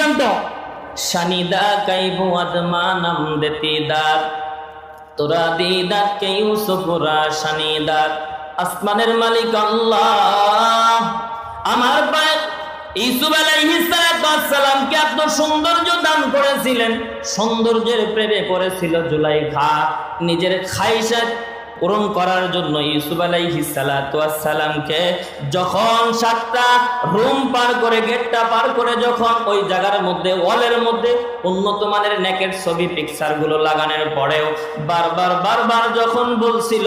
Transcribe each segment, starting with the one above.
পর্যন্ত। শানিদা কাইবু আদমানাম তোরা দিদাত কে ইউসুফরা আসমানের মালিক আমার এত সৌন্দর্য দান করেছিলেন। সৌন্দর্যের প্রেমে করেছিল জুলাইখা। নিজের খাইশাত পূরণ করার জন্য ইউসুফ আলাইহিস সালামকে যখন সাতটা রুম পার করে, গেটটা পার করে যখন ওই জায়গার মধ্যে, ওয়ালের মধ্যে উন্নত মানের নেকের ছবি পিকচারগুলো লাগানোর পরেও বারবার বারবার যখন বলছিল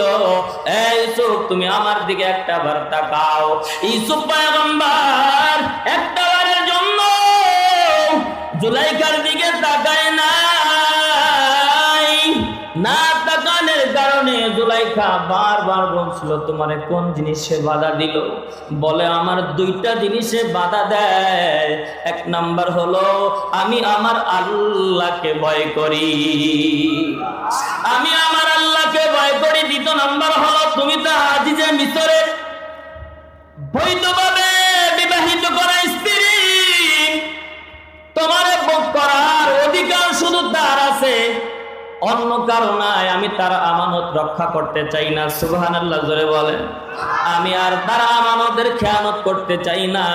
এই ইউসুফ, তুমি আমার দিকে একটা বার তাকাও ইউসুফ পয়গম্বর জুলাইখা বারবার বলছিল, তোমারে কোন জিনিসে বাধা দিল? বলে, আমার দুইটা জিনিসে বাধা দেয়। এক নাম্বার হলো, আমি আমার আল্লাহকে ভয় করি। আমি আমার আল্লাহকে ভয় করি। দ্বিতীয় নাম্বার হলো, তুমি তো আজিজে মিশরে বৈধভাবে অন্য কারও নাই, আমি তার আমানত রক্ষা করতে চাই না। সুবহান আল্লাহ জোরে বলেন। আমি আর তার আমানতের খেয়ানত করতে চাই না।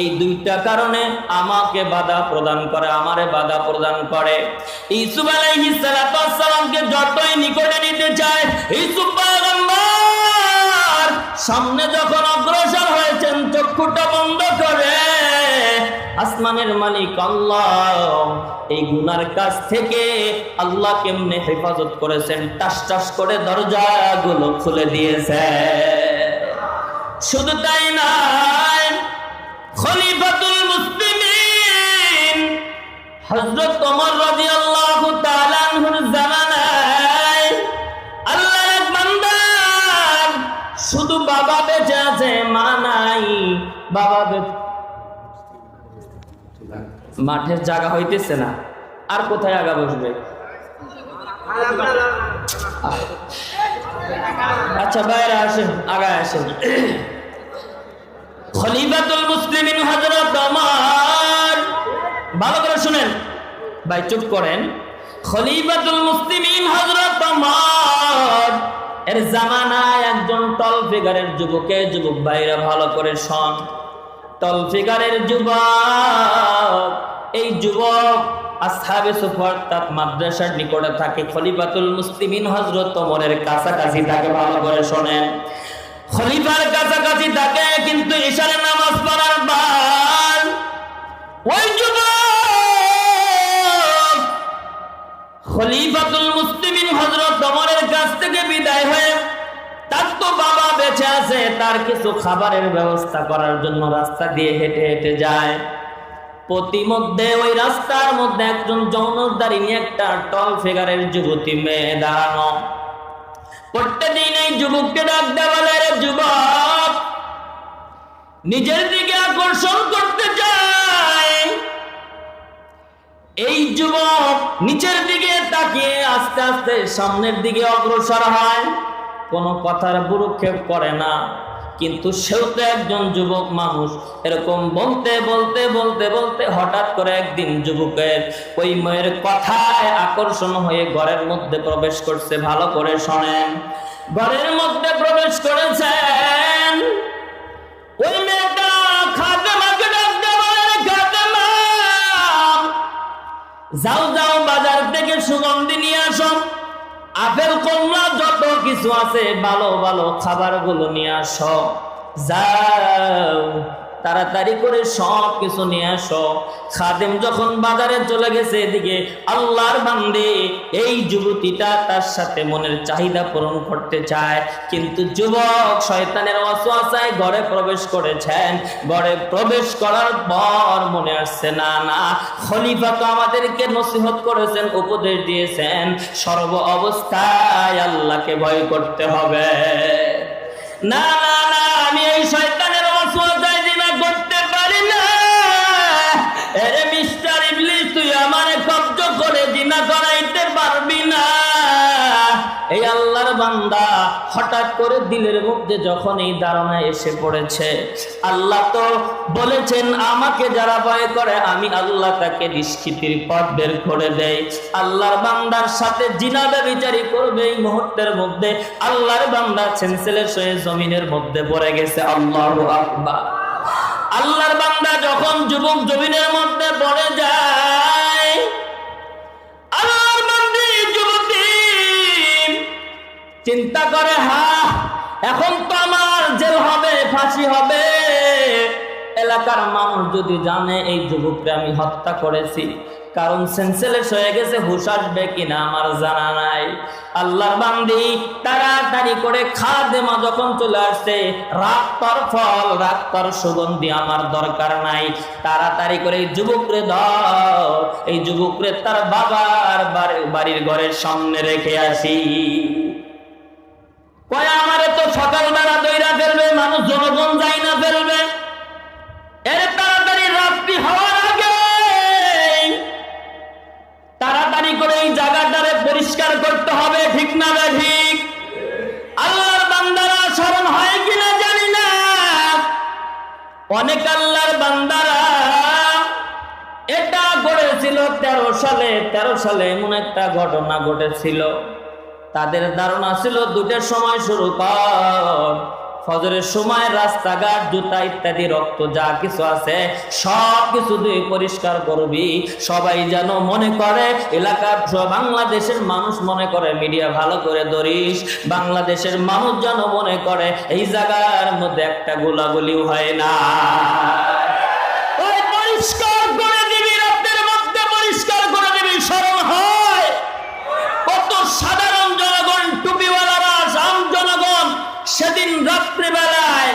এই দুইটা কারণে আমাকে বাধা প্রদান করে, আমারে বাধা প্রদান করে। ইসুফ আলাইহিস যতই নিকটে নিতে চায় ইসুফ সামনে যখন অগ্রসর হয়েছেন, চক্ষুটা বন্ধ করে আসমানের মালিক আল্লাহ। এই গুনার কাছ থেকে আল্লাহ কেমনে হেফাজত করেছেন? টাস টাস করে দরজাগুলো খুলে দিয়েছে শুধু তাই নয়, খলিফাতুল মুসলিমিন, হযরত ওমর রাদিয়াল্লাহু শুধু বাবা বেঁচে আছে, মা নাই, বাবা মাঠের জায়গা হইতেছে না। আর কোথায় আগা বসবে? আচ্ছা বাইরে আসেন, আগায় আসেন। খলিফাতুল ওমর। ভালো করে শুনেন। ভাই, চুপ করেন। খলিফাতুল মুসলিমিন হযরত ওমর। এর জামানায় একজন টল ফিগারের যুবকে। যুবক ভাইরা ভালো করে শোন। টল ফিগারের যুবক, এই যুবক আসহাবে সুফর তার মাদ্রাসার নিকটে থাকে। খলিফাতুল মুসলিমিন হযরত ওমরের কাছাকাছি থাকে ভালো করে শোনেন। খলিফার কাছাকাছি থাকে কিন্তু ইশারে নামাজ পড়ার পর ওই যুবক খলিফাতুল মুসলিমিন হযরত ওমরের কাছ থেকে বিদায় হয়ে বাবা বেঁচে আছে, তার কিছু খাবারের ব্যবস্থা করার জন্য রাস্তা দিয়ে হেঁটে হেঁটে যায়। প্রতিমধ্যে ওই রাস্তার মধ্যে একজন যৌনদারি একটা টল ফিগারের যুবতী মেয়ে দাঁড়ানো। প্রত্যেকদিন এই যুবককে ডাক দেওয়ালে যুবক, নিজের দিকে আকর্ষণ করতে চায় এই যুবক নিচের দিকে তাকিয়ে আস্তে আস্তে সামনের দিকে অগ্রসর হয়। কোনো কথার বুরুক্ষেপ করে না। কিন্তু সেও তো একজন যুবক মানুষ। এরকম বলতে বলতে বলতে বলতে হঠাৎ করে একদিন যুবকের ওই মেয়ের কথায় আকর্ষণ হয়ে ঘরের মধ্যে প্রবেশ করছে। ভালো করে শোনেন। ঘরের মধ্যে প্রবেশ করেছেন। ওই মেয়েটা যাও যাও বাজার থেকে আপেল কমলা যত কিছু আছে ভালো ভালো খাবারগুলো নিয়ে আসো। যাও। তাড়াতাড়ি করে সব কিছু নিয়ে আসো। খাদেম যখন বাজারে চলে গেছে, এদিকে আল্লাহর বান্দে এই যুবতীটা তার সাথে মনের চাহিদা পূরণ করতে চায়। কিন্তু যুবক শয়তানের অসুয়াশায় ঘরে প্রবেশ করেছেন। ঘরে প্রবেশ করার পর মনে আসছে, না না, খলিফা তো আমাদেরকে নসিহত করেছেন, উপদেশ দিয়েছেন। সর্ব অবস্থায় আল্লাহকে ভয় করতে হবে। না না না, আমি এই শয়তানের দিনা করাইতে পারবি না। এই আল্লাহর বান্দা হঠাৎ করে দিলের মধ্যে যখন এই ধারণা এসে পড়েছে, আল্লাহ তো বলেছেন, আমাকে যারা ভয় করে, আমি আল্লাহ তাকে নিষ্কৃতির পথ বের করে দেয় আল্লাহর বান্দার সাথে বিচারি করবে এই মুহূর্তের মধ্যে। আল্লাহর বান্দা সেন্সেলের সয়ে জমিনের মধ্যে পড়ে গেছে। আল্লাহ আল্লাহর বান্দা যখন যুবক জমিনের মধ্যে ফাঁসি হবে। এলাকার মানুষ যদি জানে, এই যুবককে আমি হত্যা করেছি। কারণ সেন্সেলেস হয়ে গেছে, হুশ আসবে কিনা আমার জানা নাই। আল্লাহর বান্দি তাড়াতাড়ি করে খাদেমা যখন চলে আসছে রাত তর ফল রাত তর সুগন্ধি আমার দরকার নাই। তাড়াতাড়ি করে এই যুবকরে ধর এই যুবকরে তার বাবার বাড়ি- বাড়ির ঘরের সামনে রেখে আসি। কয়, আমারে তো সকালবেলা দইরা ফেলবে, মানুষ জনগণ যাই না ফেলবে। এর তাড়াতাড়ি রাত্রি হওয়ার আগে তাড়াতাড়ি করে এই জায়গাটারে পরিষ্কার করতে হবে, ঠিক না ঠিক? আল্লাহর বান্দারা স্মরণ হয় কিনা জানি না। অনেক আল্লাহর বান্দারা এটা গড়েছিল তেরো সালে তেরো সালে এমন একটা ঘটনা ঘটেছিল। তাদের ধারণা ছিল দুটের সময় শুরু কর। ফজরের সময় রাস্তাঘাট, জুতা ইত্যাদি, রক্ত যা কিছু আছে, সব কিছু দিয়ে পরিষ্কার করবি। সবাই যেন মনে করে, এলাকার বাংলাদেশের মানুষ মনে করে, মিডিয়া ভালো করে ধরিস। বাংলাদেশের মানুষ যেন মনে করে, এই জায়গার মধ্যে একটা গোলাগুলিও হয় না ওই পরিষ্কার করে দিবি রাতের মধ্যে পরিষ্কার করে দিবি স্মরণ হয় কত সাধারণ জনগণ টুপিওয়ালারা আম জনগণ সেদিন রাত্রিবেলায়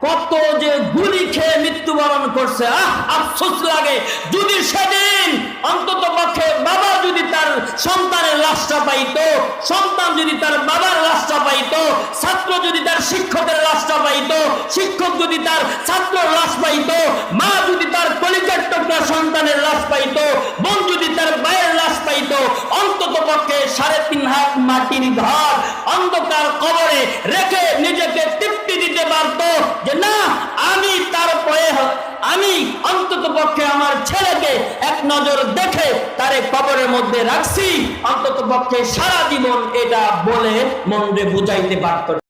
কত যে গুলি খেয়ে মৃত্যুবরণ করছে, আহ, আফসোস লাগে। যদি সেদিন অন্তত পক্ষে বাবা যদি তার সন্তানের লাশটা পাইতো, সন্তান যদি তার বাবার লাশটা পাইতো, ছাত্র যদি তার শিক্ষকের লাশটা পাইতো, শিক্ষক যদি তার ছাত্রের লাশ পাইতো, মা যদি তার কলিজার সন্তানের লাশ পাইতো, বোন যদি তার মায়ের লাশ পাইতো, অন্তত পক্ষে সাড়ে তিন হাত মাটির ঘর অন্ধকার কবরে রেখে নিজেকে তৃপ্তি দিতে পারত যে না, আমি তার পয়ে আমি অন্তত পক্ষে আমার ছেলেকে এক নজর দেখে তারে কবরের মধ্যে রাখছি। অন্তত পক্ষে সারা জীবন এটা বলে মনরে বুঝাইতে পারতো